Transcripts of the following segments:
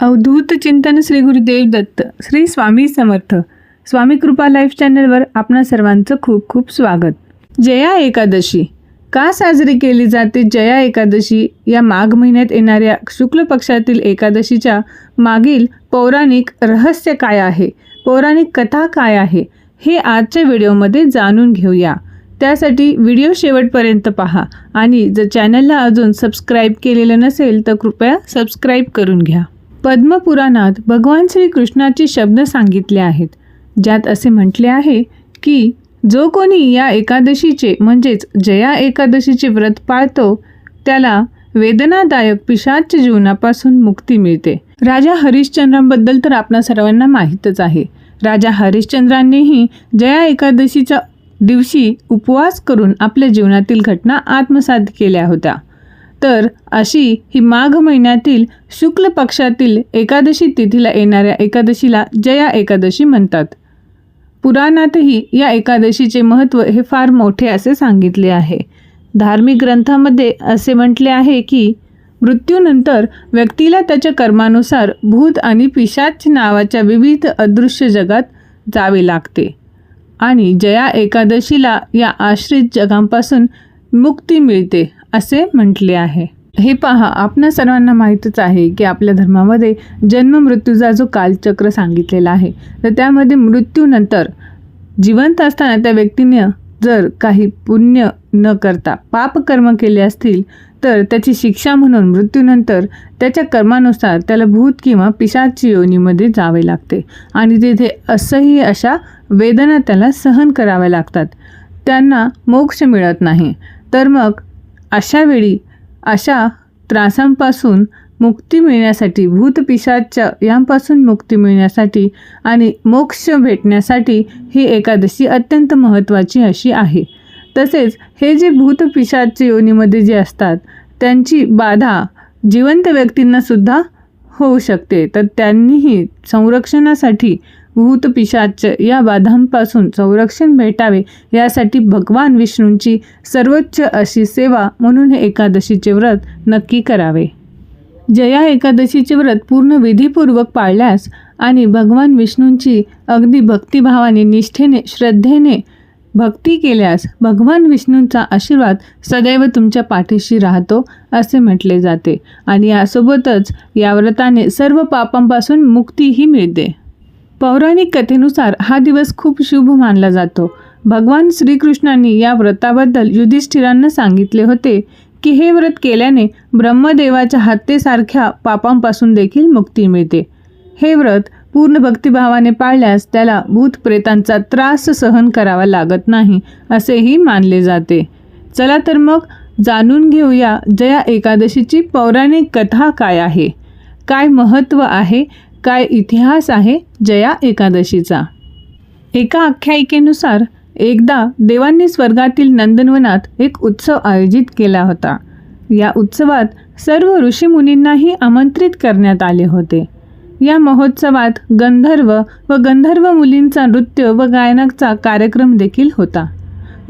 अवधूत चिंतन श्री गुरुदेव दत्त श्री स्वामी समर्थ. स्वामी कृपा लाईफ चॅनलवर आपणा सर्वांचं खूप खूप स्वागत. जया एकादशी. का साजरी केली जाते जया एकादशी? या माघ महिन्यात येणाऱ्या शुक्ल पक्षातील एकादशीच्या मागील पौराणिक रहस्य काय आहे? पौराणिक कथा काय आहे? हे आजच्या व्हिडिओमध्ये जाणून घेऊया. त्यासाठी व्हिडिओ शेवटपर्यंत पहा आणि जर चॅनलला अजून सबस्क्राईब केलेलं नसेल तर कृपया सबस्क्राईब करून घ्या. पद्मपुराणात भगवान श्रीकृष्णाचे शब्द सांगितले आहेत. ज्यात असे म्हटले आहे की जो कोणी या एकादशीचे म्हणजेच जया एकादशीचे व्रत पाळतो त्याला वेदनादायक पिशाच जीवनापासून मुक्ती मिळते. राजा हरिश्चंद्रांबद्दल तर आपणा सर्वांना माहीतच आहे. राजा हरिश्चंद्रांनीही जया एकादशीच्या दिवशी उपवास करून आपल्या जीवनातील घटना आत्मसात केल्या होत्या. तर अशी ही माघ महिन्यातील शुक्ल पक्षातील एकादशी तिथीला येणाऱ्या एकादशीला जया एकादशी म्हणतात. पुराणातही या एकादशीचे महत्त्व हे फार मोठे असे सांगितले आहे. धार्मिक ग्रंथामध्ये असे म्हटले आहे की मृत्यूनंतर व्यक्तीला त्याच्या कर्मानुसार भूत आणि पिशाच नावाच्या विविध अदृश्य जगात जावे लागते आणि जया एकादशीला या आश्रित जगांपासून मुक्ती मिळते असे म्हटले आहे. हे पहा आपणा सर्वांना माहीतच आहे की आपल्या धर्मामध्ये जन्म मृत्यूचा जो कालचक्र सांगितलेला आहे तर त्यामध्ये मृत्यूनंतर जिवंत असताना त्या व्यक्तीने जर काही पुण्य न करता पापकर्म केले असतील तर त्याची शिक्षा म्हणून मृत्यूनंतर त्याच्या कर्मानुसार त्याला भूत किंवा पिशाची योनीमध्ये जावे लागते. आणि तिथे असंही अशा वेदना त्याला सहन कराव्या लागतात. त्यांना मोक्ष मिळत नाही. तर मग अशा वेळी अशा त्रासांपासून मुक्ती मिळण्यासाठी भूतपिशाच्या यांपासून मुक्ती मिळण्यासाठी आणि मोक्ष भेटण्यासाठी ही एकादशी अत्यंत महत्त्वाची अशी आहे. तसेच हे जे भूतपिशाच्या योनीमध्ये जे असतात त्यांची बाधा जिवंत व्यक्तींनासुद्धा होऊ शकते. तर त्यांनीही संरक्षणासाठी भूतपिशाच या बाधांपासून संरक्षण भेटावे यासाठी भगवान विष्णूंची सर्वोच्च अशी सेवा म्हणून हे एकादशीचे व्रत नक्की करावे. जया एकादशीचे व्रत पूर्ण विधीपूर्वक पाळल्यास आणि भगवान विष्णूंची अगदी भक्तिभावाने निष्ठेने श्रद्धेने भक्ती केल्यास भगवान विष्णूंचा आशीर्वाद सदैव तुमच्या पाठीशी राहतो असे म्हटले जाते. आणि यासोबतच या व्रताने सर्व पापांपासून मुक्तीही मिळते. पौराणिक कथेनुसार हा दिवस खूप शुभ मानला जातो. भगवान श्रीकृष्णांनी या व्रताबद्दल युधिष्ठिरांना सांगितले होते की हे व्रत केल्याने ब्रह्मदेवाच्या हत्येसारख्या पापांपासून देखील मुक्ती मिळते. हे व्रत पूर्ण भक्तिभावाने पाळल्यास त्याला भूतप्रेतांचा त्रास सहन करावा लागत नाही असेही मानले जाते. चला तर मग जाणून घेऊया जया एकादशीची पौराणिक कथा काय आहे? काय महत्त्व आहे? काय इतिहास आहे जया एकादशीचा? एका आख्यायिकेनुसार एकदा देवांनी स्वर्गातील नंदनवनात एक उत्सव आयोजित केला होता. या उत्सवात सर्व ऋषीमुनींनाही आमंत्रित करण्यात आले होते. या महोत्सवात गंधर्व व गंधर्व मुलींचा नृत्य व गायनाचा कार्यक्रम देखील होता.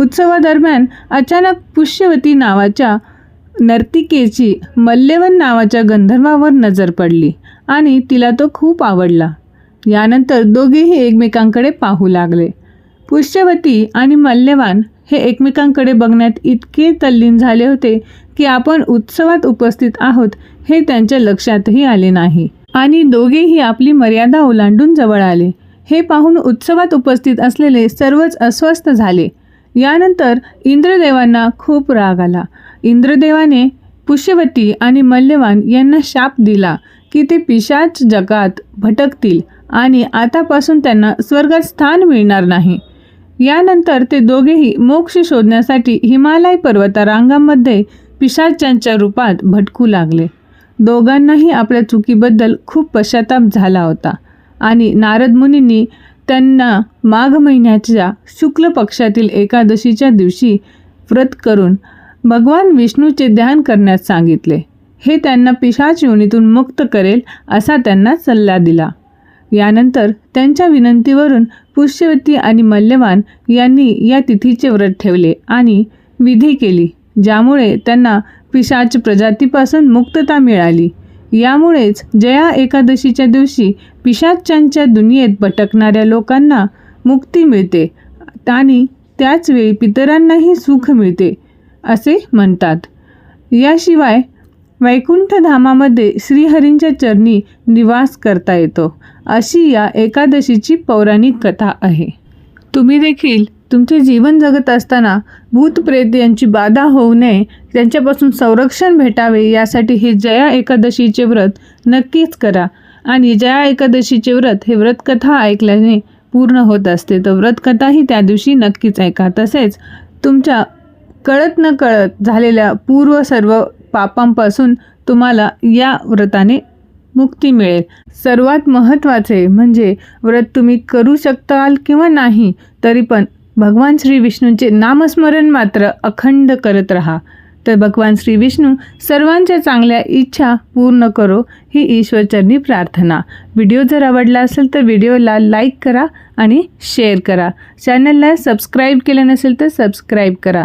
उत्सवादरम्यान अचानक पुष्यवती नावाच्या नर्तिकेची मल्यवन नावाच्या गंधर्वावर नजर पडली आणि तिला तो खूप आवडला. यानंतर दोघेही एकमेकांकडे पाहू लागले. पुष्यवती आणि मल्यवान हे एकमेकांकडे बघण्यात इतके तल्लीन झाले होते की आपण उत्सवात उपस्थित आहोत हे त्यांच्या लक्षातही आले नाही. आणि दोघेही आपली मर्यादा ओलांडून जवळ आले. हे पाहून उत्सवात उपस्थित असलेले सर्वच अस्वस्थ झाले. यानंतर इंद्रदेवांना खूप राग आला. इंद्रदेवाने पुष्यवती आणि मल्यवान यांना शाप दिला की ते पिशाच जगात भटकतील आणि आतापासून त्यांना स्वर्गात स्थान मिळणार नाही. यानंतर ते दोघेही मोक्ष शोधण्यासाठी हिमालय पर्वतरांगांमध्ये पिशाच्यांच्या रूपात भटकू लागले. दोघांनाही आपल्या चुकीबद्दल खूप पश्चाताप झाला होता आणि नारद मुनींनी त्यांना माघ महिन्याच्या शुक्ल पक्षातील एकादशीच्या दिवशी व्रत करून भगवान विष्णूचे ध्यान करण्यास सांगितले. हे त्यांना पिशाच योनीतून मुक्त करेल असा त्यांना सल्ला दिला. यानंतर त्यांच्या विनंतीवरून पुष्यवती आणि मल्यवान यांनी या तिथीचे व्रत ठेवले आणि विधी केली ज्यामुळे त्यांना पिशाच प्रजातीपासून मुक्तता मिळाली. यामुळेच जया एकादशीच्या दिवशी पिशाच्यांच्या दुनियेत भटकणाऱ्या लोकांना मुक्ती मिळते आणि त्याचवेळी पितरांनाही सुख मिळते. असे म्हणतात. याशिवाय वैकुंठधामामध्ये श्रीहरींच्या चरणी निवास करता येतो अशी या एकादशीची पौराणिक कथा आहे. तुम्ही देखील तुमचे जीवन जगत असताना भूतप्रेत यांची बाधा होऊ नये त्यांच्यापासून संरक्षण भेटावे यासाठी हे जया एकादशीचे व्रत नक्कीच करा. आणि जया एकादशीचे व्रत हे व्रतकथा ऐकल्याने पूर्ण होत असते. तर व्रतकथाही त्या दिवशी नक्कीच ऐका. तसेच तुमच्या कळत न कळत झालेल्या पूर्व सर्व पापांपासून तुम्हाला या व्रताने मुक्ती मिळेल. सर्वात महत्त्वाचे म्हणजे व्रत तुम्ही करू शकताल किंवा नाही तरी पण भगवान श्री विष्णूंचे नामस्मरण मात्र अखंड करत राहा. तर भगवान श्री विष्णू सर्वांच्या चांगल्या इच्छा पूर्ण करो ही ईश्वरचरणी प्रार्थना. व्हिडिओ जर आवडला असेल तर व्हिडिओला लाईक करा आणि शेअर करा. चॅनलला सबस्क्राईब केलं नसेल तर सबस्क्राईब करा.